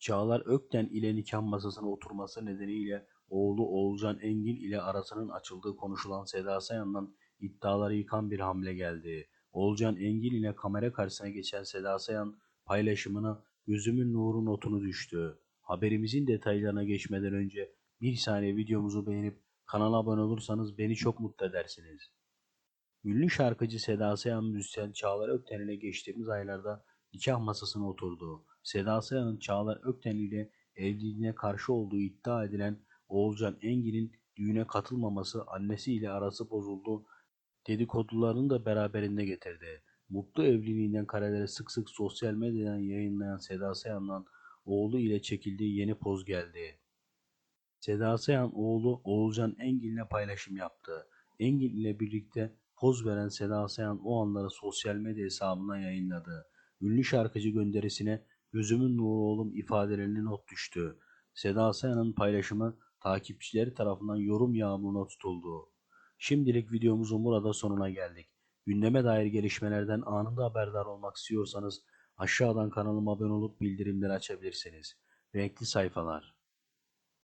Çağlar Ökten ile nikah masasına oturması nedeniyle oğlu Oğulcan Engin ile arasının açıldığı konuşulan Seda Sayan'dan iddiaları yıkan bir hamle geldi. Oğulcan Engin ile kamera karşısına geçen Seda Sayan paylaşımına gözümün nuru notunu düştü. Haberimizin detaylarına geçmeden önce bir saniye videomuzu beğenip kanala abone olursanız beni çok mutlu edersiniz. Ünlü şarkıcı Seda Sayan müzisyen Çağlar Ökten ile geçtiğimiz aylarda nikah masasına oturdu. Seda Sayan'ın Çağlar Ökten ile evliliğine karşı olduğu iddia edilen Oğulcan Engin'in düğüne katılmaması annesiyle arası bozuldu dedikodularını da beraberinde getirdi. Mutlu evliliğinden kareleri sık sık sosyal medyadan yayınlayan Seda Sayan'dan oğlu ile çekildiği yeni poz geldi. Seda Sayan oğlu Oğulcan Engin ile paylaşım yaptı. Engin ile birlikte poz veren Seda Sayan o anları sosyal medya hesabından yayınladı. Ünlü şarkıcı gönderisine gözümün nuru oğlum ifadelerini not düştü. Seda Sayan'ın paylaşımı takipçileri tarafından yorum yağmuruna tutuldu. Şimdilik videomuzun burada sonuna geldik. Gündeme dair gelişmelerden anında haberdar olmak istiyorsanız aşağıdan kanalıma abone olup bildirimleri açabilirsiniz. Renkli sayfalar.